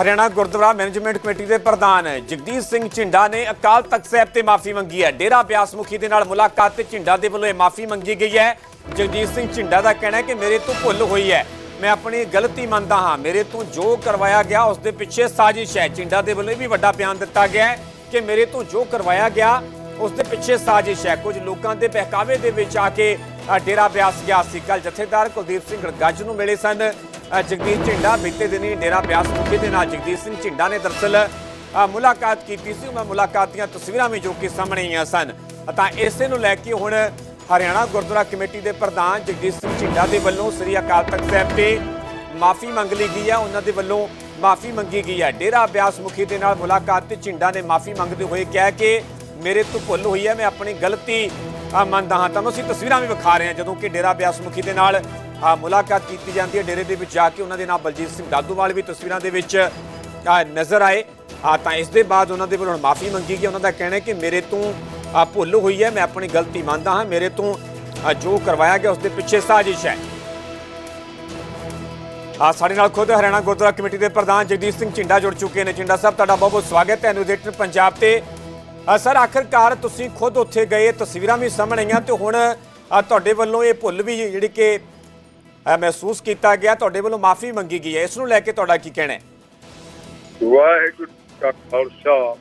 Haryana Gurdwara management committee ਦੇ ਪ੍ਰਧਾਨ ਜਗਦੀਸ਼ ਸਿੰਘ ਝਿੰਡਾ ਨੇ ਅਕਾਲ ਤਖਤ ਸਾਹਿਬ ਤੇ ਮਾਫੀ ਮੰਗੀ ਹੈ। ਡੇਰਾ ਬਿਆਸ ਮੁਖੀ ਦੇ ਨਾਲ ਮੁਲਾਕਾਤ ਤੇ ਝਿੰਡਾ ਦੇ ਵੱਲੋਂ ਇਹ ਮਾਫੀ ਮੰਗੀ ਗਈ ਹੈ। ਜਗਦੀਸ਼ ਸਿੰਘ ਝਿੰਡਾ ਦਾ ਕਹਿਣਾ ਹੈ ਕਿ ਮੇਰੇ ਤੋਂ ਭੁੱਲ ਹੋਈ ਹੈ। ਮੈਂ ਆਪਣੀ ਗਲਤੀ ਮੰਨਦਾ ਹਾਂ। ਮੇਰੇ ਤੋਂ ਜੋ ਕਰਵਾਇਆ ਗਿਆ, ਉਸ ਦੇ ਪਿੱਛੇ ਸਾਜ਼ਿਸ਼ ਹੈ। ਝਿੰਡਾ ਦੇ ਵੱਲੋਂ ਇਹ ਵੀ ਵੱਡਾ ਬਿਆਨ ਦਿੱਤਾ ਗਿਆ ਹੈ ਕਿ ਮੇਰੇ ਤੋਂ ਜੋ ਕਰਵਾਇਆ ਗਿਆ, ਉਸ ਦੇ ਪਿੱਛੇ ਸਾਜ਼ਿਸ਼ ਹੈ। ਕੁਝ ਲੋਕਾਂ ਦੇ ਪਹਿਕਾਵੇ ਦੇ ਵਿੱਚ ਆ ਕੇ ਡੇਰਾ ਬਿਆਸ ਗਿਆ ਸੀ। ਕੱਲ ਜਥੇਦਾਰ ਕੁਲਦੀਪ ਸਿੰਘ ਗੱਜ ਨੂੰ ਮਿਲੇ ਸਨ। ਜਗਦੀਪ ਝਿੰਡਾ ਬੀਤੇ ਦਿਨੀ ਡੇਰਾ ਬਿਆਸ ਮੁਖੀ ਦੇ ਨਾਲ ਜਗਦੀਸ਼ ਸਿੰਘ ਝਿੰਡਾ ਨੇ ਦਰਸਲ ਮੁਲਾਕਾਤ ਕੀਤੀ ਸੀ। ਮੈਂ ਮੁਲਾਕਾਤ ਦੀਆਂ ਤਸਵੀਰਾਂ ਵੀ ਜੋ ਕਿ ਸਾਹਮਣੇ ਆਈਆਂ ਸਨ। ਤਾਂ ਇਸੇ ਨੂੰ ਲੈ ਕੇ ਹੁਣ ਹਰਿਆਣਾ ਗੁਰਦੁਆਰਾ ਕਮੇਟੀ ਦੇ ਪ੍ਰਧਾਨ ਜਗਦੀਸ਼ ਸਿੰਘ ਝਿੰਡਾ ਦੇ ਵੱਲੋਂ ਸ੍ਰੀ ਅਕਾਲ ਤਖਤ ਸਾਹਿਬ ਤੇ ਮਾਫੀ ਮੰਗ ਲਈ ਗਈ ਹੈ। ਉਹਨਾਂ ਦੇ ਵੱਲੋਂ ਮਾਫੀ ਮੰਗੀ ਗਈ ਹੈ। ਡੇਰਾ ਬਿਆਸ ਮੁਖੀ ਦੇ ਨਾਲ ਮੁਲਾਕਾਤ ਤੇ ਝਿੰਡਾ ਨੇ ਮਾਫੀ ਮੰਗਦੇ ਹੋਏ ਕਿਹਾ ਕਿ ਮੇਰੇ ਤੋਂ ਭੁੱਲ ਹੋਈ ਹੈ। ਮੈਂ ਆਪਣੀ ਗਲਤੀ ਮੰਨਦਾ ਹਾਂ। ਤੁਹਾਨੂੰ ਅਸੀਂ ਤਸਵੀਰਾਂ ਵੀ ਵਿਖਾ ਰਹੇ ਹਾਂ, ਜਦੋਂ ਕਿ ਡੇਰਾ ਬਿਆਸ ਮੁਖੀ ਦੇ ਨਾਲ ਮੁਲਾਕਾਤ ਕੀਤੀ ਜਾਂਦੀ ਹੈ ਡੇਰੇ ਦੇ ਵਿੱਚ ਜਾ ਕੇ। ਉਹਨਾਂ ਦੇ ਨਾਲ ਬਲਜੀਤ ਸਿੰਘ ਦਾਦੂਵਾਲ ਵੀ ਤਸਵੀਰਾਂ ਦੇ ਵਿੱਚ ਨਜ਼ਰ ਆਏ। ਅ, ਤਾਂ ਇਸ ਦੇ ਬਾਅਦ ਉਹਨਾਂ ਦੇ ਵੱਲੋਂ ਮਾਫੀ ਮੰਗੀ ਗਈ। ਉਹਨਾਂ ਦਾ ਕਹਿਣਾ ਹੈ ਕਿ ਮੇਰੇ ਤੋਂ ਭੁੱਲ ਹੋਈ ਹੈ ਮੈਂ ਆਪਣੀ ਗਲਤੀ ਮੰਨਦਾ ਹਾਂ। ਮੇਰੇ ਤੋਂ ਜੋ ਕਰਵਾਇਆ ਗਿਆ ਉਸ ਦੇ ਪਿੱਛੇ ਸਾਜ਼ਿਸ਼ ਹੈ। ਆ ਸਾਡੇ ਨਾਲ ਖੁਦ ਹਰਿਆਣਾ ਗੁਰਦੁਆਰਾ ਕਮੇਟੀ ਦੇ ਪ੍ਰਧਾਨ ਜਗਦੀਪ ਸਿੰਘ ਝਿੰਡਾ ਜੁੜ ਚੁੱਕੇ ਨੇ। ਝਿੰਡਾ ਸਾਹਿਬ ਤੁਹਾਡਾ ਬਹੁਤ ਬਹੁਤ ਸਵਾਗਤ ਹੈ। ਨਿਊਜ਼ੀਲੈਂਡ ਪੰਜਾਬ ਤੇ ਸਰ ਆਖਰਕਾਰ ਤੁਸੀਂ ਖੁਦ ਉੱਥੇ ਗਏ ਤਸਵੀਰਾਂ ਵੀ ਸਾਹਮਣੇ ਆਈਆਂ ਤੇ ਹੁਣ ਤੁਹਾਡੇ ਵੱਲੋਂ ਇਹ ਭੁੱਲ ਵੀ ਜਿਹੜੀ ਕਿ ਮਹਿਸੂਸ ਕੀਤਾ ਗਿਆ ਤੁਹਾਡੇ ਵੱਲੋਂ ਮਾਫੀ ਮੰਗੀ ਗਈ ਹੈ। ਇਸ ਨੂੰ ਲੈ ਕੇ ਤੁਹਾਡਾ ਕੀ ਕਹਿਣਾ ਹੈ? ਵਾਹਿਗੁਰੂ ਕਾ ਖਾਲਸਾ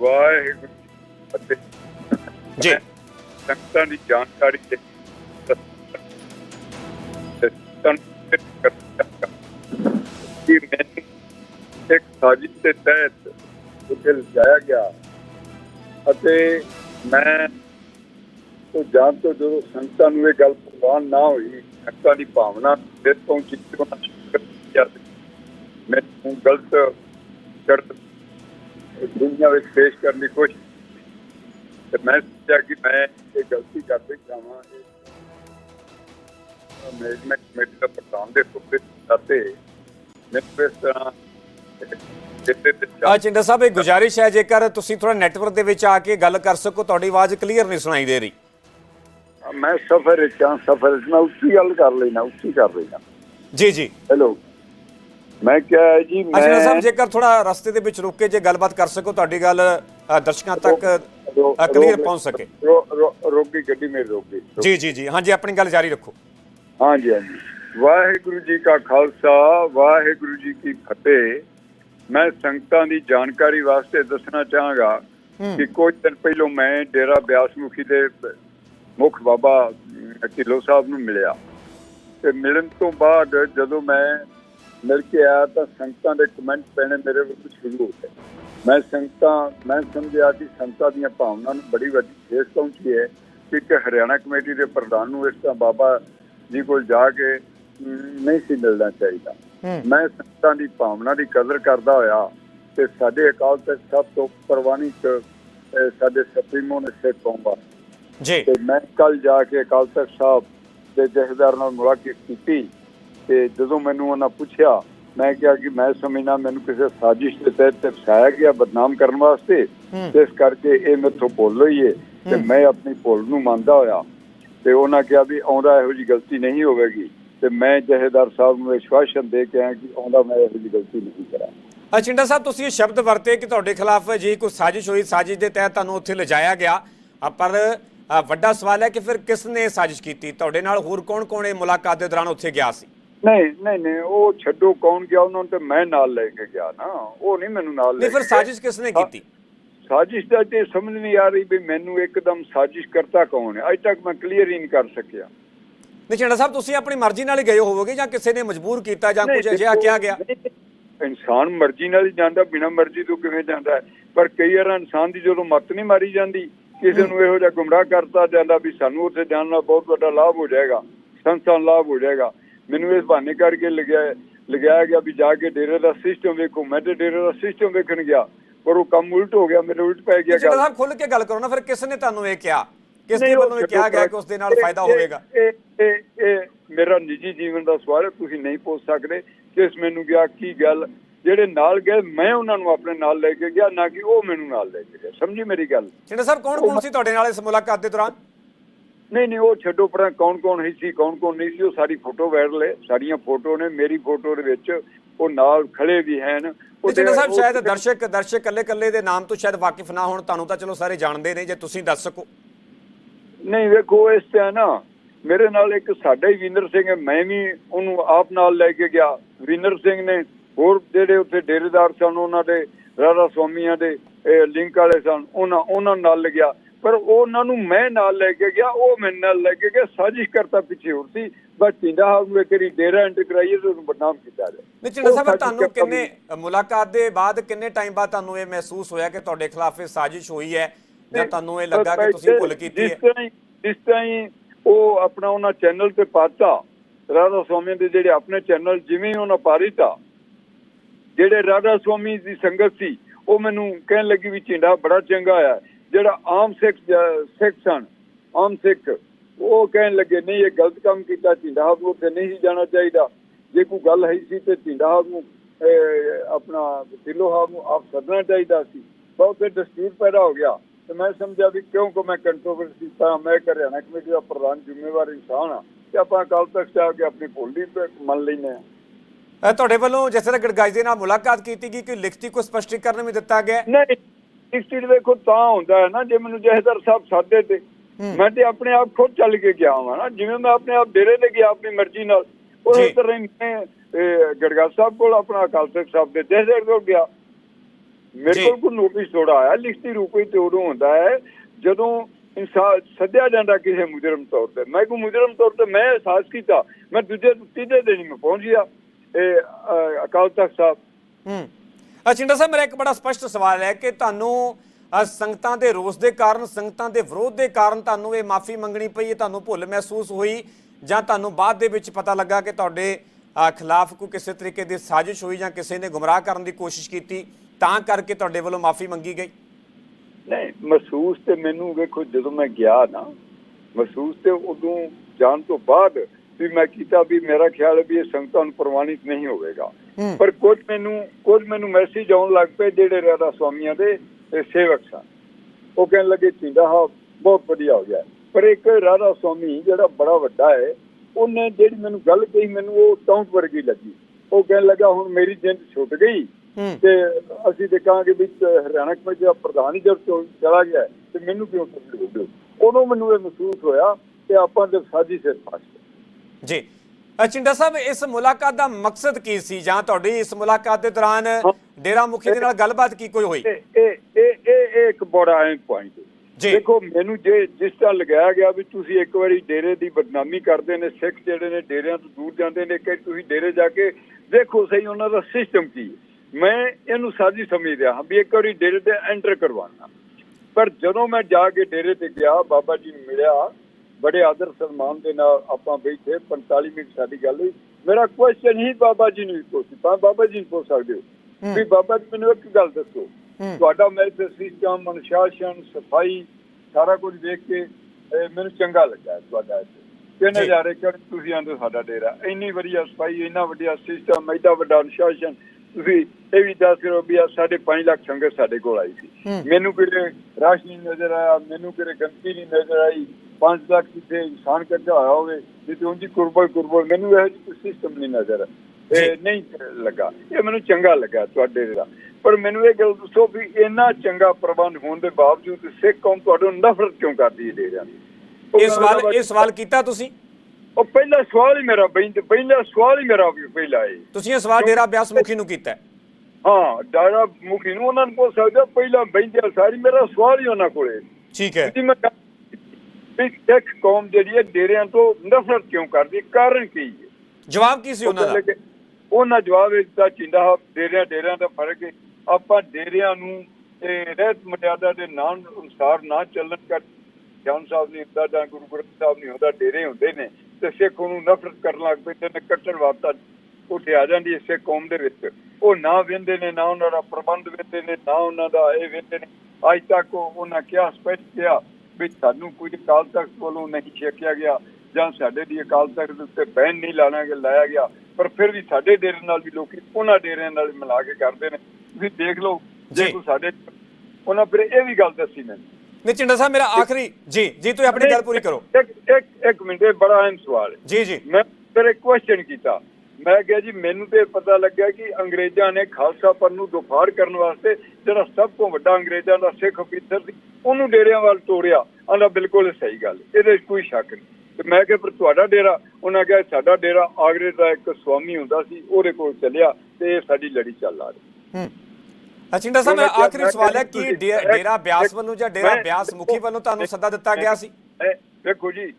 ਵਾਹਿਗੁਰੂ ਫਤਿਹ। ਜੀ। ਸੰਗਤਾਂ ਦੀ ਜਾਣਕਾਰੀ ਦੇ ਕਿ ਮੈਂ ਇੱਕ ਸਾਜ਼ਿਸ਼ ਦੇ ਤਹਿਤ ਉੱਥੇ ਲਿਜਾਇਆ ਗਿਆ ਅਤੇ ਮੈਂ ਤੋਂ ਜਾਣ ਤੋਂ ਜਦੋਂ ਸੰਗਤਾਂ ਨੂੰ ਇਹ ਗੱਲ ਪ੍ਰਵਾਨ ਨਾ ਹੋਈ ਸੰਗਤਾਂ ਦੀ ਭਾਵਨਾ ਦੇ ਤੋਂ ਚਿੱਤੋਂ ਜਦ ਗਲਤ ਚੜ੍ਹ ਦੁਨੀਆ ਵਿੱਚ ਪੇਸ਼ ਕਰਨ ਦੀ ਕੋਸ਼ਿਸ਼ ਤੇ ਮੈਂ ਸੋਚਿਆ ਕਿ ਮੈਂ ਇਹ ਗਲਤੀ ਕਰ ਬੈਠਾ ਇਹ ਮੈਨੇਜਮੈਂਟ ਕਮੇਟੀ ਦਾ ਪ੍ਰਧਾਨ ਦੇ ਰੂਪ ਅਤੇ ਮੈਨੂੰ ਇਸ ਤਰ੍ਹਾਂ ਆ ਝਿੰਡਾ ਸਾਹਿਬ, ਇਹ ਗੁਜ਼ਾਰਿਸ਼ ਹੈ ਜੇਕਰ ਤੁਸੀਂ ਥੋੜਾ ਨੈਟਵਰਕ ਦੇ ਵਿੱਚ ਆ ਕੇ ਗੱਲ ਕਰ ਸਕੋ, ਤੁਹਾਡੀ ਆਵਾਜ਼ ਕਲੀਅਰ ਨਹੀਂ ਸੁਣਾਈ ਦੇ ਰਹੀ। ਮੈਂ ਸਫਰ ਵਿੱਚ ਹਾਂ ਸਫਰ ਵਿੱਚ ਮੈਂ ਉੱਚੀ ਗੱਲ ਕਰ ਲੈਣਾ ਉੱਚੀ ਕਰ ਲੈਣਾ ਜੀ ਜੀ। ਹੈਲੋ ਮੈਂ ਕਿਹਾ ਜੀ ਅਜਿਹਾ ਸਾਹਿਬ ਮੈਂ ਜੇਕਰ ਥੋੜਾ ਰਸਤੇ ਦੇ ਵਿੱਚ ਰੁਕ ਕੇ ਜੇ ਗੱਲਬਾਤ ਕਰ ਸਕੋ ਤੁਹਾਡੀ ਗੱਲ ਦਰਸ਼ਕਾਂ ਤੱਕ ਕਲੀਅਰ ਪਹੁੰਚ ਸਕੇ। ਰੋਕ ਗਈ ਗੱਡੀ ਮੇਰੀ ਰੋਕ ਗਈ। ਜੀ ਜੀ ਜੀ। ਹਾਂਜੀ ਆਪਣੀ ਗੱਲ ਜਾਰੀ ਰੱਖੋ। ਹਾਂਜੀ ਹਾਂਜੀ ਵਾਹਿਗੁਰੂ ਜੀ ਕਾ ਖਾਲਸਾ ਵਾਹਿਗੁਰੂ ਜੀ ਕੀ ਫਤਿਹ। ਮੈਂ ਸੰਗਤਾਂ ਦੀ ਜਾਣਕਾਰੀ ਵਾਸਤੇ ਦੱਸਣਾ ਚਾਹਾਂਗਾ ਕਿ ਕੁਝ ਦਿਨ ਪਹਿਲਾਂ ਮੈਂ ਡੇਰਾ ਬਿਆਸ ਮੁਖੀ ਦੇ ਮੁਖ ਬਾਬਾ ਢਿੱਲੋਂ ਸਾਹਿਬ ਨੂੰ ਮਿਲਿਆ। ਤੇ ਮਿਲਣ ਤੋਂ ਬਾਅਦ ਜਦੋਂ ਮੈਂ ਮਿਲ ਕੇ ਆਇਆ ਤਾਂ ਸੰਗਤਾਂ ਦੇ ਕਮੈਂਟ ਪੈਣੇ ਮੇਰੇ ਵੱਲ ਸ਼ੁਰੂ ਹੋ ਗਏ। ਮੈਂ ਸੰਗਤਾਂ ਮੈਂ ਸਮਝਿਆ ਕਿ ਸੰਗਤਾਂ ਦੀਆਂ ਭਾਵਨਾਵਾਂ ਨੂੰ ਬੜੀ ਵੱਡੀ ਠੇਸ ਪਹੁੰਚੀ ਹੈ ਕਿ ਇੱਕ ਹਰਿਆਣਾ ਕਮੇਟੀ ਦੇ ਪ੍ਰਧਾਨ ਨੂੰ ਇਸ ਤਰ੍ਹਾਂ ਬਾਬਾ ਜੀ ਕੋਲ ਜਾ ਕੇ ਨਹੀਂ ਸੀ ਮਿਲਣਾ ਚਾਹੀਦਾ। ਮੈਂ ਸੰਗਤਾਂ ਦੀ ਭਾਵਨਾ ਦੀ ਕਦਰ ਕਰਦਾ ਹੋਇਆ ਤੇ ਸਾਡੇ ਅਕਾਲ ਤਖਤ ਸਭ ਤੋਂ ਪ੍ਰਵਾਨੀ ਚ ਸਾਡੇ ਸੁਪਰੀਮੋ ਨੇ ਸਿੱਖ ਕੌਮਾ ਜੀ। ਤੇ ਮੈਂ ਕੱਲ ਜਾ ਕੇ ਅਕਾਲ ਤਖਤ ਸਾਹਿਬ ਦੇ ਜਥੇਦਾਰ ਨਾਲ ਮੁਲਾਕਾਤ ਕੀਤੀ ਤੇ ਜਦੋਂ ਮੈਨੂੰ ਉਹਨਾਂ ਪੁੱਛਿਆ ਮੈਂ ਕਿਹਾ ਕਿ ਮੈਂ ਸਮਝਣਾ ਮੈਨੂੰ ਕਿਸੇ ਸਾਜ਼ਿਸ਼ ਦੇ ਤਹਿਤ ਫਸਾਇਆ ਗਿਆ ਬਦਨਾਮ ਕਰਨ ਵਾਸਤੇ। ਇਸ ਕਰਕੇ ਇਹ ਮੇਥੋਂ ਭੁੱਲ ਹੋਈ ਏ ਤੇ ਮੈਂ ਆਪਣੀ ਭੁੱਲ ਨੂੰ ਮੰਨਦਾ ਹੋਇਆ। ਤੇ ਉਹਨਾਂ ਕਿਹਾ ਵੀ ਆਉਂਦਾ ਇਹੋ ਜੀ ਗਲਤੀ ਨਹੀਂ ਹੋਵੇਗੀ। ਤੇ ਮੈਂ ਜਥੇਦਾਰ ਸਾਹਿਬ ਨੂੰ ਵਿਸ਼ਵਾਸਨ ਦੇ ਕੇ ਆਇਆ ਕਿ ਆਉਂਦਾ ਮੈਂ ਇਹੋ ਜੀ ਗਲਤੀ ਨਹੀਂ ਕਰਾਂ। ਅਚਿੰਡਾ ਸਾਹਿਬ ਤੁਸੀਂ ਇਹ ਸ਼ਬਦ ਵਰਤੇ ਕਿ ਤੁਹਾਡੇ ਖਿਲਾਫ ਜੇ ਕੋਈ ਸਾਜ਼ਿਸ਼ ਹੋਈ ਸਾਜ਼ਿਸ਼ ਦੇ ਤਹਿਤ ਤੁਹਾਨੂੰ ਉੱਥੇ ਲਿਜਾਇਆ ਗਿਆ। ਪਰ ਵੱਡਾ ਸਵਾਲ ਹੈ ਕਿ ਫਿਰ ਕਿਸ ਨੇ ਸਾਜ਼ਿਸ਼ ਕੀਤੀ? ਤੁਹਾਡੇ ਨਾਲ ਹੋਰ ਕੌਣ-ਕੌਣ ਇਹ ਮੁਲਾਕਾਤ ਦੇ ਦੌਰਾਨ ਉੱਥੇ ਗਿਆ ਸੀ। ਨਹੀਂ ਨਹੀਂ ਨਹੀਂ ਉਹ ਛੱਡੋ ਕੌਣ ਗਿਆ? ਉਹਨਾਂ ਨੂੰ ਤੇ ਮੈਂ ਨਾਲ ਲੈ ਕੇ ਗਿਆ ਨਾ। ਉਹ ਨਹੀਂ ਮੈਨੂੰ ਨਾਲ ਲੈ ਨਹੀਂ ਫਿਰ। ਸਾਜ਼ਿਸ਼ ਕਿਸ ਨੇ ਕੀਤੀ? ਸਾਜ਼ਿਸ਼ ਦਾ ਤੇ ਸਮਝ ਨਹੀਂ ਆ ਰਹੀ ਵੀ ਮੈਨੂੰ ਇੱਕਦਮ ਸਾਜ਼ਿਸ਼ ਕਰਤਾ ਕੌਣ ਹੈ। ਅਜੇ ਤੱਕ ਮੈਂ ਕਲੀਅਰ ਹੀ ਨਹੀਂ ਕਰ ਸਕਿਆ। ਨਹੀਂ ਝਿੰਡਾ ਸਾਹਿਬ ਤੁਸੀਂ ਆਪਣੀ ਮਰਜ਼ੀ ਨਾਲ ਹੀ ਗਏ ਹੋਵੋਗੇ ਜਾਂ ਕਿਸੇ ਨੇ ਮਜਬੂਰ ਕੀਤਾ ਜਾਂ ਕੁਝ ਅਜਿਹਾ ਕਿਹਾ ਗਿਆ? ਇਨਸਾਨ ਮਰਜ਼ੀ ਨਾਲ ਹੀ ਜਾਂਦਾ ਬਿਨਾਂ ਮਰਜ਼ੀ ਤੋਂ ਕਿਵੇਂ ਜਾਂਦਾ? ਪਰ ਕਈ ਵਾਰ ਇਨਸਾਨ ਦੀ ਜਦੋਂ ਮੱਤ ਨਹੀਂ ਮਾਰੀ ਜਾਂਦੀ ਕਿਸੇ ਨੂੰ ਇਹੋ ਜਿਹਾ ਗੁੰਮਰਾਹ ਕਰਤਾ ਜਾਂਦਾ ਵੀ ਸਾਨੂੰ ਉੱਥੇ ਜਾਣ ਨਾਲ ਬਹੁਤ ਵੱਡਾ ਲਾਭ ਹੋ ਜਾਏਗਾ ਸੰਸਥਾ ਨੂੰ ਲਾਭ ਹੋ ਜਾਏਗਾ। ਮੈਨੂੰ ਇਸ ਬਹਾਨੇ ਕਰਕੇ ਲਗਿਆ ਲਗਾਇਆ ਗਿਆ ਵੀ ਜਾ ਕੇ ਡੇਰੇ ਦਾ ਸਿਸਟਮ ਵੇਖੋ। ਮੈਂ ਤੇ ਡੇਰੇ ਦਾ ਸਿਸਟਮ ਵੇਖਣ ਗਿਆ ਪਰ ਉਹ ਕੰਮ ਉਲਟ ਹੋ ਗਿਆ ਮੇਰੇ ਉਲਟ ਪੈ ਗਿਆ ਗੱਲ। ਸਾਹਿਬ ਖੁੱਲ ਕੇ ਗੱਲ ਕਰੋ ਨਾ ਫਿਰ ਕਿਸ ਨੇ ਤੁਹਾਨੂੰ ਇਹ ਕਿਹਾ? ਕਿਸ ਦੇ ਵੱਲੋਂ ਇਹ ਕਿਹਾ ਗਿਆ ਕਿ ਉਸ ਦੇ ਨਾਲ ਫਾਇਦਾ ਹੋਵੇਗਾ? ਇਹ ਇਹ ਮੇਰਾ ਨਿੱਜੀ ਜੀਵਨ ਦਾ ਸਵਾਲ ਹੈ ਤੁਸੀਂ ਨਹੀਂ ਪੁੱਛ ਸਕਦੇ। ਕਿਸ ਮੈਨੂੰ ਗਿਆ ਕੀ ਗੱਲ ਜਿਹੜੇ ਨਾਲ ਗਏ ਮੈਂ ਉਹਨਾਂ ਨੂੰ ਆਪਣੇ ਨਾਲ ਲੈ ਕੇ ਗਿਆ ਨਾ ਕਿ ਉਹ ਮੈਨੂੰ ਨਾਲ ਲੈ ਕੇ ਗਏ ਸਮਝੀ ਮੇਰੀ ਗੱਲ? ਝਿੰਡਾ ਸਾਹਿਬ ਕੌਣ-ਕੌਣ ਸੀ ਤੁਹਾਡੇ ਨਾਲ ਇਸ ਮੁਲਾਕਾਤ ਦੇ ਦੌਰਾਨ? ਨਹੀਂ ਨਹੀਂ ਉਹ ਛੱਡੋ ਪਰਾਂ ਕੌਣ ਕੌਣ ਸੀ ਕੌਣ ਕੌਣ ਨਹੀਂ ਸੀ ਉਹ ਸਾਰੀ ਫੋਟੋ ਵਾਇਰਲ ਹੈ ਸਾਰੀਆਂ ਫੋਟੋ ਨੇ ਮੇਰੀ ਫੋਟੋ ਦੇ ਵਿੱਚ ਉਹ ਨਾਲ ਖੜੇ ਵੀ ਹਨ। ਤੇ ਚਿੰਦਾ ਸਾਹਿਬ ਉਹ- ਸ਼ਾਇਦ ਦਰਸ਼ਕ ਦਰਸ਼ਕ ਕੱਲੇ ਕੱਲੇ ਦੇ ਨਾਮ ਤੋਂ ਸ਼ਾਇਦ ਵਾਕਿਫ ਨਾ ਹੋਣ ਤੁਹਾਨੂੰ ਤਾਂ ਚਲੋ ਸਾਰੇ ਜਾਣਦੇ ਨੇ ਜੇ ਤੁਸੀਂ ਦੱਸ ਸਕੋ। ਨਹੀਂ ਵੇਖੋ ਇਸ ਤੇ ਨਾ ਮੇਰੇ ਨਾਲ ਇੱਕ ਸਾਡਾ ਹੀ ਵਿਨਰ ਸਿੰਘ ਹੈ ਮੈਂ ਵੀ ਉਹਨੂੰ ਆਪ ਨਾਲ ਲੈ ਕੇ ਗਿਆ। ਵਿਨਰ ਸਿੰਘ ਨੇ ਹੋਰ ਜਿਹੜੇ ਉੱਥੇ ਡੇਰੇਦਾਰ ਸਨ ਉਹਨਾਂ ਦੇ ਰਾਧਾ ਸਵਾਮੀਆਂ ਦੇ ਲਿੰਕ ਵਾਲੇ ਸਨ ਉਹਨਾਂ ਉਹਨਾਂ ਨਾਲ ਲੱਗਿਆ ਪਰ ਉਹਨਾਂ ਨੂੰ ਮੈਂ ਨਾਲ ਲੈ ਕੇ ਗਿਆ ਉਹ ਮੇਰੇ ਨਾਲ ਲੈ ਕੇ ਗਿਆ ਸਾਜ਼ਿਸ਼ ਕਰਤਾ ਪਿੱਛੇ ਹੋਰ ਸੀ। ਬਸ ਟਿੰਡਾ ਹਾਊਸ ਵਿੱਚ ਕਰੀ ਡੇਰਾ ਐਂਟਰ ਕਰਾਈਏ ਤੇ ਉਹਨੂੰ ਬਦਨਾਮ ਕੀਤਾ ਜਾਏ। ਉਹ ਸਾਹਿਬ ਤੁਹਾਨੂੰ ਕਿੰਨੇ ਮੁਲਾਕਾਤ ਦੇ ਬਾਅਦ ਕਿੰਨੇ ਟਾਈਮ ਬਾਅਦ ਤੁਹਾਨੂੰ ਇਹ ਮਹਿਸੂਸ ਹੋਇਆ ਕਿ ਤੁਹਾਡੇ ਖਿਲਾਫ ਇਹ ਸਾਜ਼ਿਸ਼ ਹੋਈ ਹੈ? ਜਾਂ ਤੁਹਾਨੂੰ ਇਹ ਲੱਗਾ ਕਿ ਤੁਸੀਂ ਭੁੱਲ ਕੀਤੀ ਹੈ? ਜਿਸ ਤਰ੍ਹਾਂ ਉਹ ਆਪਣਾ ਉਹਨਾਂ ਚੈਨਲ ਤੇ ਪਾਤਾ ਰਾਧਾ ਸਵਾਮੀ ਦੇ ਜਿਹੜੇ ਆਪਣੇ ਚੈਨਲ ਜਿਵੇਂ ਉਹਨਾਂ ਪਾਰੀਤਾ ਜਿਹੜੇ ਰਾਧਾ ਸਵਾਮੀ ਦੀ ਸੰਗਤ ਸੀ, ਉਹ ਮੈਨੂੰ ਕਹਿਣ ਲੱਗੀ ਵੀ ਝਿੰਡਾ ਬੜਾ ਚੰਗਾ ਆ। ਜਿਹੜਾ ਆਮ ਸਿੱਖ ਸਿੱਖ ਸਨ, ਆਮ ਸਿੱਖ, ਉਹ ਕਹਿਣ ਲੱਗੇ, ਨਹੀਂ, ਇਹ ਗਲਤ ਕੰਮ ਕੀਤਾ, ਝਿੰਡਾ ਸਾਹਿਬ ਨੂੰ ਉੱਥੇ ਨਹੀਂ ਜਾਣਾ ਚਾਹੀਦਾ। ਜੇ ਕੋਈ ਗੱਲ ਹੈ ਸੀ ਤੇ ਝਿੰਡਾ ਸਾਹਿਬ ਨੂੰ ਆਪਣਾ ਢਿੱਲੋਂ ਸਾਹਿਬ ਨੂੰ ਆਪ ਸੱਦਣਾ ਚਾਹੀਦਾ ਸੀ। ਬਹੁਤ ਫਿਰ ਡਿਸਪਿਊਟ ਪੈਦਾ ਹੋ ਗਿਆ। ਤੇ ਮੈਂ ਸਮਝਿਆ ਵੀ ਕਿਉਂ ਕੋ ਮੈਂ ਕੰਟਰੋਵਰਸੀ ਤਾਂ ਮੈਂ ਕਰ ਹਰਿਆਣਾ ਕਮੇਟੀ ਦਾ ਪ੍ਰਧਾਨ ਜ਼ਿੰਮੇਵਾਰ ਇਨਸਾਨ ਆ। ਤੇ ਆਪਾਂ ਅਕਾਲ ਤਖ਼ਤ ਜਾ ਕੇ ਆਪਣੀ ਭੁੱਲ ਦੀ ਮੰਨ ਲੈਨੇ ਆ। ਤੁਹਾਡੇ ਵੱਲੋਂ ਜਿਸ ਤਰ੍ਹਾਂ ਗੜਗਾਈ ਦੇ ਨਾਲ ਮੁਲਾਕਾਤ ਕੀਤੀ ਗਈ ਕਿ ਲਿਖਤੀ ਕੋਈ ਸਪਸ਼ਟੀਕਰਨ ਵੀ ਦਿੱਤਾ ਗਿਆ? ਨਹੀਂ ਇਸ ਚੀਜ਼ ਵੇਖੋ ਤਾਂ ਹੁੰਦਾ ਹੈ ਨਾ ਜੇ ਮੈਨੂੰ ਜਹਦਰ ਸਾਹਿਬ ਸਾਦੇ ਤੇ ਮੈਂ ਤੇ ਆਪਣੇ ਆਪ ਖੁਦ ਚੱਲ ਕੇ ਗਿਆ ਹਾਂ ਨਾ ਜਿਵੇਂ ਮੈਂ ਆਪਣੇ ਆਪ ਡੇਰੇ ਤੇ ਗਿਆ ਆਪਣੀ ਮਰਜ਼ੀ ਨਾਲ ਜੀ। ਤਰ੍ਹਾਂ ਮੈਂ ਗੜਗਾ ਸਾਹਿਬ ਕੋਲ ਆਪਣਾ ਅਕਾਲ ਤਖਤ ਸਾਹਿਬ ਦੇ ਜਹਦਰ ਕੋਲ ਗਿਆ ਮੇਰੇ। ਕੋਲ ਕੋਈ ਨੋਟਿਸ ਥੋੜਾ ਆਇਆ ਲਿਖਤੀ ਰੂਪ ਵਿੱਚ ਤੇ ਉਦੋਂ ਹੁੰਦਾ ਹੈ ਜਦੋਂ ਇਨਸਾਨ ਸੱਦਿਆ ਜਾਂਦਾ ਕਿਸੇ ਮੁਜਰਮ ਤੌਰ ਤੇ ਮੈਂ ਕੋਈ ਮੁਜਰਮ ਤੌਰ ਤੇ ਮੈਂ ਅਹਿਸਾਸ ਕੀਤਾ ਮੈਂ ਦੂਜੇ ਤੀਜੇ ਦਿਨ ਮੈਂ ਪਹੁੰਚ ਗਿਆ ਇਹ ਅਕਾਲ ਤਖਤ ਸਾਹਿਬ। ਹੂੰ। ਅਚਿੰਦਾ ਸਾਹਿਬ ਮੇਰਾ ਇੱਕ ਬੜਾ ਸਪਸ਼ਟ ਸਵਾਲ ਹੈ ਕਿ ਤੁਹਾਨੂੰ ਸੰਗਤਾਂ ਦੇ ਰੋਸ ਦੇ ਕਾਰਨ ਸੰਗਤਾਂ ਦੇ ਵਿਰੋਧ ਦੇ ਕਾਰਨ ਤੁਹਾਨੂੰ ਇਹ ਮਾਫੀ ਮੰਗਣੀ ਪਈ ਹੈ ਤੁਹਾਨੂੰ ਭੁੱਲ ਮਹਿਸੂਸ ਹੋਈ? ਜਾਂ ਤੁਹਾਨੂੰ ਬਾਅਦ ਦੇ ਵਿੱਚ ਪਤਾ ਲੱਗਾ ਕਿ ਤੁਹਾਡੇ ਖਿਲਾਫ ਕੋਈ ਕਿਸੇ ਤਰੀਕੇ ਦੀ ਸਾਜ਼ਿਸ਼ ਹੋਈ ਜਾਂ ਕਿਸੇ ਨੇ ਗੁੰਮਰਾਹ ਕਰਨ ਦੀ ਕੋਸ਼ਿਸ਼ ਕੀਤੀ ਤਾਂ ਕਰਕੇ ਤੁਹਾਡੇ ਵੱਲੋਂ ਮਾਫੀ ਮੰਗੀ ਗਈ? ਨਹੀਂ ਮਹਿਸੂਸ ਤੇ ਮੈਨੂੰ ਵੇਖੋ ਜਦੋਂ ਮੈਂ ਗਿਆ ਨਾ ਮਹਿਸੂਸ ਤੇ ਉਦੋਂ ਜਾਣ ਤੋਂ ਬਾਅਦ ਵੀ ਮੈਂ ਕੀਤਾ ਵੀ ਮੇਰਾ ਖਿਆਲ ਵੀ ਇਹ ਸੰਗਤਾਂ ਨੂੰ ਪ੍ਰਵਾਨਿਤ ਨਹੀਂ ਹੋਵੇਗਾ। ਪਰ ਕੁਝ ਮੈਨੂੰ ਕੁਝ ਮੈਨੂੰ ਮੈਸੇਜ ਆਉਣ ਲੱਗ ਪਏ ਜਿਹੜੇ ਰਾਧਾ ਸਵਾਮੀਆਂ ਦੇ ਸੇਵਕ ਸਨ। ਉਹ ਕਹਿਣ ਲੱਗੇ ਚਿੰਦਾ ਹਾ ਬਹੁਤ ਵਧੀਆ ਹੋ ਗਿਆ ਪਰ ਇੱਕ ਰਾਧਾ ਸਵਾਮੀ ਜਿਹੜਾ ਬੜਾ ਵੱਡਾ ਹੈ ਉਹਨੇ ਜਿਹੜੀ ਮੈਨੂੰ ਗੱਲ ਕਹੀ ਮੈਨੂੰ ਉਹ ਟੌਂਕ ਵਰਗੀ ਲੱਗੀ। ਉਹ ਕਹਿਣ ਲੱਗਾ ਹੁਣ ਮੇਰੀ ਜਿੰਦ ਛੁੱਟ ਗਈ ਤੇ ਅਸੀਂ ਤੇ ਕਹਾਂਗੇ ਵੀ ਤੇ ਹਰਿਆਣਾ ਕਮੇਟੀ ਦਾ ਪ੍ਰਧਾਨ ਹੀ ਜਦ ਤੋਂ ਚਲਾ ਗਿਆ ਤੇ ਮੈਨੂੰ ਕਿਉਂ ਹੋ ਉਦੋਂ ਮੈਨੂੰ ਇਹ ਮਹਿਸੂਸ ਹੋਇਆ ਕਿ ਆਪਾਂ ਦੇ ਸਾਜੀ ਸਿਰ ਫਸ ਗਏ। ਜੀ। ਅਚਿੰਦਾ ਸਾਹਿਬ ਇਸ ਮੁਲਾਕਾਤ ਦਾ ਮਕਸਦ ਕੀ ਸੀ? ਜਾਂ ਤੁਹਾਡੀ ਇਸ ਮੁਲਾਕਾਤ ਦੇ ਦੌਰਾਨ ਡੇਰਾ ਮੁਖੀ ਦੇ ਨਾਲ ਗੱਲਬਾਤ ਕੀ ਕੋਈ ਹੋਈ? ਇਹ ਇਹ ਇਹ ਇਹ ਇਹ ਇੱਕ ਬੜਾ ਅਹਿਮ ਪੁਆਇੰਟ ਹੈ। ਜੀ। ਦੇਖੋ ਮੈਨੂੰ ਜੇ ਜਿਸ ਤਰ੍ਹਾਂ ਲਗਾਇਆ ਗਿਆ ਵੀ ਤੁਸੀਂ ਇੱਕ ਵਾਰੀ ਡੇਰੇ ਦੀ ਬਦਨਾਮੀ ਕਰਦੇ ਨੇ ਸਿੱਖ ਜਿਹੜੇ ਨੇ ਡੇਰਿਆਂ ਤੋਂ ਦੂਰ ਜਾਂਦੇ ਨੇ ਕਿ ਤੁਸੀਂ ਡੇਰੇ ਜਾ ਕੇ ਦੇਖੋ ਸਹੀ ਉਹਨਾਂ ਦਾ ਸਿਸਟਮ ਕੀ ਹੈ। ਮੈਂ ਇਹਨੂੰ ਸਾਜੀ ਸਮਝ ਰਿਹਾ ਹਾਂ ਵੀ ਇੱਕ ਵਾਰੀ ਡੇਰੇ ਤੇ ਐਂਟਰ ਕਰਵਾਉਣਾ। ਪਰ ਜਦੋਂ ਮੈਂ ਜਾ ਕੇ ਡੇਰੇ ਤੇ ਗਿਆ ਬਾਬਾ ਜੀ ਨੂੰ ਮਿਲਿਆ ਬੜੇ ਆਦਰ ਸਨਮਾਨ ਦੇ ਨਾਲ ਆਪਾਂ ਬੈਠੇ 45 ਮਿੰਟ ਸਾਡੀ ਗੱਲ ਹੋਈ ਮੇਰਾ ਕੁਐਸਚਨ ਹੀ ਬਾਬਾ ਜੀ ਨੂੰ ਪੁੱਛੀ ਤਾਂ ਬਾਬਾ ਜੀ ਨੂੰ ਪੁੱਛ ਸਕਦੇ ਹੋ ਵੀ ਬਾਬਾ ਜੀ ਮੈਨੂੰ ਇੱਕ ਗੱਲ ਦੱਸੋ। ਤੁਹਾਡਾ ਮੈਸੇਜ ਸਿਸਟਮ ਅਨੁਸ਼ਾਸਨ ਸਫ਼ਾਈ ਸਾਰਾ ਕੁਝ ਦੇਖ ਕੇ ਮੈਨੂੰ ਚੰਗਾ ਲੱਗਾ ਤੁਹਾਡਾ। ਕਿ। ਨਜ਼ਾਰੇ ਕਰ ਤੁਸੀਂ ਆਂਦੇ ਸਾਡਾ ਡੇਰਾ ਇੰਨੀ ਵਧੀਆ ਸਫ਼ਾਈ ਇੰਨਾ ਵੱਡਾ ਸਿਸਟਮ ਐਡਾ ਵੱਡਾ ਅਨੁਸ਼ਾਸਨ ਤੁਸੀਂ ਇਹ ਵੀ ਦੱਸ ਰਹੇ ਹੋ ਵੀ ਆ ਸਾਡੇ 5 ਲੱਖ ਸੰਗਤ ਸਾਡੇ ਕੋਲ ਆਈ ਸੀ। ਮੈਨੂੰ ਕਿਤੇ ਰਾਸ਼ ਨਹੀਂ ਨਜ਼ਰ ਆਇਆ ਮੈਨੂੰ ਕਿਤੇ ਗੰਦਗੀ ਨਹੀਂ ਨਜ਼ਰ ਆਈ 5 ਲੱਖ ਕਿਤੇ ਇਨਸਾਨ ਇਕੱਠਾ ਹੋਇਆ ਹੋਵੇ ਜਿੱਥੇ ਉਂਝ ਕੁਰਬਲ ਕੁਰਬਲ ਮੈਨੂੰ ਇਹ ਜਿਹੀ ਕੋਈ ਸਿਸਟਮ ਨਹੀਂ ਨਜ਼ਰ। ਇਹ ਨਹੀਂ ਲੱਗਾ। ਇਹ ਮੈਨੂੰ ਚੰਗਾ ਲੱਗਾ ਤੁਹਾਡੇ ਦਾ ਪਰ ਮੈਨੂੰ ਇਹ ਗੱਲ ਦੱਸੋ ਵੀ ਇੰਨਾ ਚੰਗਾ ਪ੍ਰਬੰਧ ਹੋਣ ਦੇ ਬਾਵਜੂਦ ਸਿੱਖ ਕੌਮ ਤੁਹਾਡੇ ਨੂੰ ਨਫ਼ਰਤ ਕਿਉਂ ਕਰਦੀ ਹੈ ਡੇਰਿਆਂ ਦੀ? ਇਹ ਸਵਾਲ ਇਹ ਸਵਾਲ ਕੀਤਾ ਤੁਸੀਂ? ਉਹ ਪਹਿਲਾ ਸਵਾਲ ਹੀ ਮੇਰਾ ਪਹਿਲਾ ਸਵਾਲ ਹੀ ਮੇਰਾ ਵੀ ਪਹਿਲਾ ਹੈ। ਤੁਸੀਂ ਇਹ ਸਵਾਲ ਡੇਰਾ ਬਿਆਸ ਮੁਖੀ ਨੂੰ ਕੀਤਾ ਹੈ। ਡਾਰਾ ਮੁਖੀ ਨੂੰ ਉਹਨਾਂ ਨੂੰ ਪੁੱਛ ਸਕਦੇ ਪਹਿਲਾਂ ਬੈਂਦੇ ਸਾਰੀ ਮੇਰਾ ਸਵਾਲ ਹੀ ਉਹਨਾਂ ਕੋਲੇ। ਠੀਕ ਹੈ। ਜੀ ਮੈਂ ਵੀ ਸਿੱਖ ਕੌਮ ਜਿਹੜੀ ਹੈ ਡੇਰਿਆਂ ਤੋਂ ਨਫ਼ਰਤ ਕਿਉਂ ਕਰਦੀ? ਕਾਰਨ ਕੀ ਹੈ? ਜਵਾਬ ਕੀ ਸੀ ਉਹਨਾਂ ਉਹ ਦਾ ਉਹਨਾਂ ਜਵਾਬ ਇਹ ਦਿੱਤਾ ਚਿੰਦਾ ਡੇਰਿਆਂ ਡੇਰਿਆਂ ਦਾ ਫ਼ਰਕ ਹੈ। ਆਪਾਂ ਡੇਰਿਆਂ ਨੂੰ ਰਹਿਤ ਮਰਿਆਦਾ ਦੇ ਨਾਂ ਅਨੁਸਾਰ ਨਾ ਚੱਲਣ ਕਰ ਜਾਨ ਸਾਹਿਬ ਨਹੀਂ ਹੁੰਦਾ ਜਾਂ ਗੁਰੂ ਗ੍ਰੰਥ ਸਾਹਿਬ ਨਹੀਂ ਹੁੰਦਾ ਡੇਰੇ ਹੁੰਦੇ ਨੇ ਤੇ ਸਿੱਖ ਉਹਨੂੰ ਨਫ਼ਰਤ ਕਰਨ ਲੱਗ ਪੈਂਦੇ ਨੇ ਕੱਟੜਵਾਦਤਾ ਉੱਥੇ ਆ ਜਾਂਦੀ ਸਿੱਖ ਕੌਮ ਦੇ ਵਿੱਚ। ਉਹ ਨਾ ਵਿੰਦੇ ਨੇ ਨਾ ਉਹਨਾਂ ਦਾ ਪ੍ਰਬੰਧ ਵਿੰਦੇ ਨੇ ਨਾ ਉਹਨਾਂ ਦਾ ਇਹ ਵਿੰਦੇ ਨੇ। ਅੱਜ ਤੱਕ ਉਹ- ਉਹਨਾਂ ਕਿਹਾ ਸਪਸ਼ਟ ਕਿਹਾ ਵੀ ਸਾਨੂੰ ਕੋਈ ਅਕਾਲ ਤਖਤ ਵੱਲੋਂ ਨਹੀਂ ਛੇਕਿਆ ਗਿਆ ਜਾਂ ਸਾਡੇ ਦੀ ਅਕਾਲ ਤਖਤ ਦੇ ਉੱਤੇ ਬੈਨ ਨਹੀਂ ਲਾਣਾ ਗਿਆ ਲਾਇਆ ਗਿਆ ਪਰ ਫਿਰ ਵੀ ਸਾਡੇ ਡੇਰੇ ਨਾਲ ਵੀ ਲੋਕੀ ਉਹਨਾਂ ਡੇਰਿਆਂ ਨਾਲ ਮਿਲਾ ਕੇ ਕਰਦੇ ਨੇ। ਤੁਸੀਂ ਦੇਖ ਲਓ ਜੇ। ਕੋਈ ਸਾਡੇ ਉਹਨਾਂ ਫਿਰ ਇਹ ਵੀ ਗੱਲ ਦੱਸੀ ਮੈਨੂੰ ਨਹੀਂ ਚਿੰਡਾ ਸਾਹਿਬ ਮੇਰਾ ਆਖਰੀ ਜੀ ਜੀ ਤੁਸੀਂ ਆਪਣੀ ਗੱਲ ਪੂਰੀ ਕਰੋ। ਇੱਕ ਇੱਕ ਇੱਕ ਮਿੰਟ ਇਹ ਬੜਾ ਅਹਿਮ ਸਵਾਲ ਹੈ। ਜੀ ਜੀ। ਮੈਂ ਫਿਰ ਇੱਕ ਕੁਐਸਚਨ ਕੀਤਾ। ਮੈਂ ਕਿਹਾ ਜੀ ਮੈਨੂੰ ਤੇ ਪਤਾ ਲੱਗਿਆ ਕਿ ਅੰਗਰੇਜ਼ਾਂ ਨੇ ਖਾਲਸਾ ਪੰਥ ਨੂੰ ਦੁਫਾੜ ਕਰਨ ਵਾਸਤੇ ਜਿਹੜਾ ਸਭ ਤੋਂ ਵੱਡਾ ਅੰਗਰੇਜ਼ਾਂ ਦਾ ਸਿੱਖ ਅਫੀਸਰ ਸੀ ਉਹਨੂੰ ਡੇਰਿਆਂ ਵੱਲ ਤੋੜਿਆ ਆਂਦਾ ਬਿਲਕੁਲ ਸਹੀ ਗੱਲ ਇਹਦੇ 'ਚ ਕੋਈ ਸ਼ੱਕ ਨਹੀਂ। ਤੇ ਮੈਂ ਕਿਹਾ ਪਰ ਤੁਹਾਡਾ ਡੇਰਾ? ਉਹਨਾਂ ਕਿਹਾ ਸਾਡਾ ਡੇਰਾ ਆਗਰੇ ਦਾ ਇੱਕ ਸਵਾਮੀ ਹੁੰਦਾ ਸੀ ਉਹਦੇ ਕੋਲ ਚੱਲਿਆ ਤੇ ਸਾਡੀ ਲੜੀ ਚੱਲ ਆ ਰਹੀ ਹੂੰ। ਅਚਿੰਡਾ ਸਾਹਿਬ ਮੇਰਾ ਆਖਰੀ ਸਵਾਲ ਹੈ ਕਿ ਡੇਰਾ ਬਿਆਸ ਵੱਲੋਂ ਜਾਂ ਡੇਰਾ ਬਿਆਸ ਮੁਖੀ ਵੱਲੋਂ ਤੁਹਾਨੂੰ ਸੱਦਾ ਦਿੱਤਾ ਗਿਆ ਸੀ? ਵੇਖੋ ਜੀ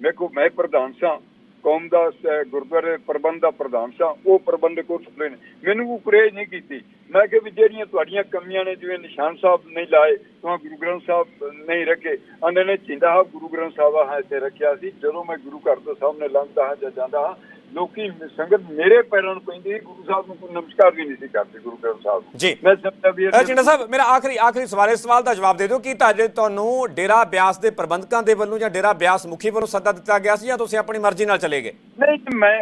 ਵੇਖੋ ਮੈਂ ਪ੍ਰਧਾਨ ਸਾਂ ਕੌਮ ਦਾ ਗੁਰਦੁਆਰੇ ਪ੍ਰਬੰਧ ਦਾ ਪ੍ਰਧਾਨ ਸਾਂ, ਉਹ ਪ੍ਰਬੰਧਕ ਉਸ ਨੇ। ਮੈਨੂੰ ਉਹ ਕੁਰੇਜ ਨਹੀਂ ਕੀਤੀ। ਮੈਂ ਕਿਹਾ ਵੀ ਜਿਹੜੀਆਂ ਤੁਹਾਡੀਆਂ ਕਮੀਆਂ ਨੇ, ਜਿਵੇਂ ਨਿਸ਼ਾਨ ਸਾਹਿਬ ਨਹੀਂ ਲਾਏ, ਤਾਂ ਗੁਰੂ ਗ੍ਰੰਥ ਸਾਹਿਬ ਨਹੀਂ ਰੱਖੇ। ਅੰਦਰ ਨੇ, ਚਿੰਦਾ ਗੁਰੂ ਗ੍ਰੰਥ ਸਾਹਿਬ ਹਾਂ ਇੱਥੇ ਰੱਖਿਆ ਸੀ। ਜਦੋਂ ਮੈਂ ਗੁਰੂ ਘਰ ਤੋਂ ਸਾਹਮਣੇ ਲੰਘਦਾ ਹਾਂ ਜਾਂ ਜਾਂਦਾ ਹਾਂ ਲੋਕੀ ਸੰਗਤ ਮੇਰੇ ਪੈਰਾਂ ਨੂੰ ਪੈਂਦੀ ਸੀ, ਗੁਰੂ ਸਾਹਿਬ ਨੂੰ ਕੋਈ ਨਮਸਕਾਰ ਵੀ ਨਹੀਂ ਸੀ ਕਰਦੇ ਗੁਰੂ ਗ੍ਰੰਥ ਸਾਹਿਬ ਨੂੰ। ਜੀ। ਮੈਂ ਸਮਝਦਾ ਵੀ ਅਚਿੰਡਾ ਸਾਹਿਬ ਮੇਰਾ ਆਖਰੀ ਆਖਰੀ ਸਵਾਲ ਇਸ ਸਵਾਲ ਦਾ ਜਵਾਬ ਦੇ ਦਿਓ ਕਿ ਤੁਹਾਡੇ ਤੁਹਾਨੂੰ ਡੇਰਾ ਬਿਆਸ ਦੇ ਪ੍ਰਬੰਧਕਾਂ ਦੇ ਵੱਲੋਂ ਜਾਂ ਡੇਰਾ ਬਿਆਸ ਮੁਖੀ ਵੱਲੋਂ ਸੱਦਾ ਦਿੱਤਾ ਗਿਆ ਸੀ ਜਾਂ ਤੁਸੀਂ ਆਪਣੀ ਮਰਜ਼ੀ ਨਾਲ ਚਲੇ ਗਏ ਨਹੀਂ ਤੇ ਮੈਂ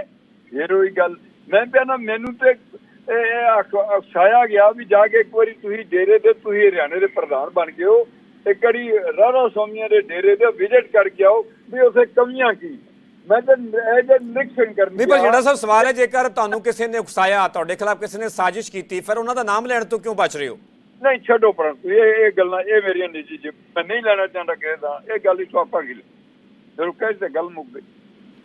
ਫੇਰ ਉਹੀ ਗੱਲ ਮੈਂ ਪਿਆ ਨਾ ਮੈਨੂੰ ਤੇ ਇਹ ਅਕਸਾਇਆ ਗਿਆ ਵੀ ਜਾ ਕੇ ਇੱਕ ਵਾਰੀ ਤੁਸੀਂ ਡੇਰੇ ਦੇ ਤੁਸੀਂ ਹਰਿਆਣੇ ਦੇ ਪ੍ਰਧਾਨ ਬਣ ਗਏ ਹੋ ਇੱਕ ਵਾਰੀ ਰਾਣਾ ਸਵਾਮੀਆਂ ਦੇ ਡੇਰੇ ਦੇ ਵਿਜ਼ਿਟ ਕਰਕੇ ਆਓ ਵੀ ਉਸੇ ਕਮੀਆਂ ਕੀ ਮੈਂ ਤਾਂ ਇਹ ਜੇ ਨਿਕਸ਼ਨ ਕਰਨੀ ਨਹੀਂ ਪਰ ਜਿਹੜਾ ਸਾਹਿਬ ਸਵਾਲ ਹੈ ਜੇਕਰ ਤੁਹਾਨੂੰ ਕਿਸੇ ਨੇ ਉਕਸਾਇਆ ਤੁਹਾਡੇ ਖਿਲਾਫ ਕਿਸੇ ਨੇ ਸਾਜ਼ਿਸ਼ ਕੀਤੀ ਫਿਰ ਉਹਨਾਂ ਦਾ ਨਾਮ ਲੈਣ ਤੋਂ ਕਿਉਂ ਬਚ ਰਹੇ ਹੋ? ਨਹੀਂ ਛੱਡੋ ਪਰੰਤੂ ਇਹ ਇਹ ਗੱਲਾਂ ਇਹ ਮੇਰੀਆਂ ਨਿੱਜੀ ਜੀ ਮੈਂ ਨਹੀਂ ਲੈਣਾ ਚਾਹੁੰਦਾ ਕਿਸੇ ਦਾ ਇਹ ਗੱਲ ਹੀ ਸਵਾਪਾਂ ਕੀ ਜਦੋਂ ਕਹੇ ਤੇ ਗੱਲ ਮੁੱਕ ਗਈ।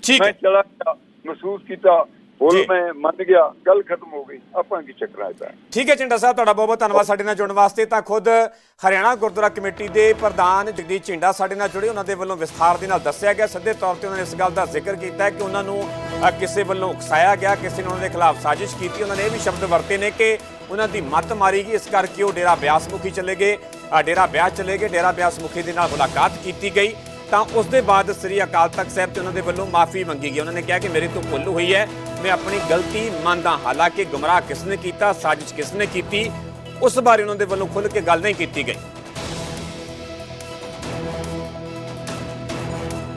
ਠੀਕ ਮੈਂ ਹੈ ਚਲਾ ਗਿਆ ਮਹਿਸੂਸ ਕੀਤਾ ਹੁਣ ਮੈਂ ਮੰਨ ਗਿਆ ਗੱਲ ਖਤਮ ਹੋ ਗਈ। ਆਪਾਂ ਕੀ ਚੱਕਰਾਂ ਪਏ ਠੀਕ ਹੈ ਚਿੰਡਾ ਸਾਹਿਬ ਤੁਹਾਡਾ ਬਹੁਤ ਬਹੁਤ ਧੰਨਵਾਦ ਸਾਡੇ ਨਾਲ ਜੁੜਨ ਵਾਸਤੇ। ਤਾਂ ਖੁਦ ਹਰਿਆਣਾ ਗੁਰਦੁਆਰਾ ਕਮੇਟੀ ਦੇ ਪ੍ਰਧਾਨ ਜਗਦੀਸ਼ ਝਿੰਡਾ ਸਾਡੇ ਨਾਲ ਜੁੜੇ। ਉਹਨਾਂ ਦੇ ਵੱਲੋਂ ਵਿਸਥਾਰ ਦੇ ਨਾਲ ਦੱਸਿਆ ਗਿਆ। ਸਿੱਧੇ ਤੌਰ ਤੇ ਉਹਨਾਂ ਨੇ ਇਸ ਗੱਲ ਦਾ ਜ਼ਿਕਰ ਕੀਤਾ ਕਿ ਉਹਨਾਂ ਨੂੰ ਕਿਸੇ ਵੱਲੋਂ ਉਕਸਾਇਆ ਗਿਆ। ਕਿਸੇ ਨੇ ਉਹਨਾਂ ਦੇ ਖਿਲਾਫ ਸਾਜ਼ਿਸ਼ ਕੀਤੀ। ਉਹਨਾਂ ਨੇ ਇਹ ਵੀ ਸ਼ਬਦ ਵਰਤੇ ਨੇ ਕਿ ਉਹਨਾਂ ਦੀ ਮੱਤ ਮਾਰੀ ਗਈ। ਇਸ ਕਰਕੇ ਉਹ ਡੇਰਾ ਬਿਆਸ ਮੁਖੀ ਚਲੇ ਗਏ। ਡੇਰਾ ਬਿਆਸ ਚਲੇ ਗਏ। ਡੇਰਾ ਬਿਆਸ ਮੁਖੀ ਦੇ ਨਾਲ ਮੁਲਾਕਾਤ ਕੀਤੀ ਗਈ। ਤਾਂ ਉਸ ਦੇ ਬਾਅਦ ਸ੍ਰੀ ਅਕਾਲ ਤਖਤ ਸਾਹਿਬ ਤੇ ਉਹਨਾਂ ਦੇ ਵੱਲੋਂ ਮਾਫੀ ਮੰਗੀ ਗਈ। ਉਹਨਾਂ ਨੇ ਕਿਹਾ ਕਿ ਮੇਰੀ ਤੋਂ ਭੁੱਲ ਹੋਈ ਹੈ। ਮੈਂ ਆਪਣੀ ਗਲਤੀ ਮੰਨਦਾ ਹਾਲਾਂਕਿ ਗੁੰਮਰਾਹ ਕਿਸ ਨੇ ਕੀਤਾ, ਸਾਜ਼ਿਸ਼ ਕਿਸ ਨੇ ਕੀਤੀ, ਉਸ ਬਾਰੇ ਉਹਨਾਂ ਦੇ ਵੱਲੋਂ ਖੁੱਲ੍ਹ ਕੇ ਗੱਲ ਨਹੀਂ ਕੀਤੀ ਗਈ।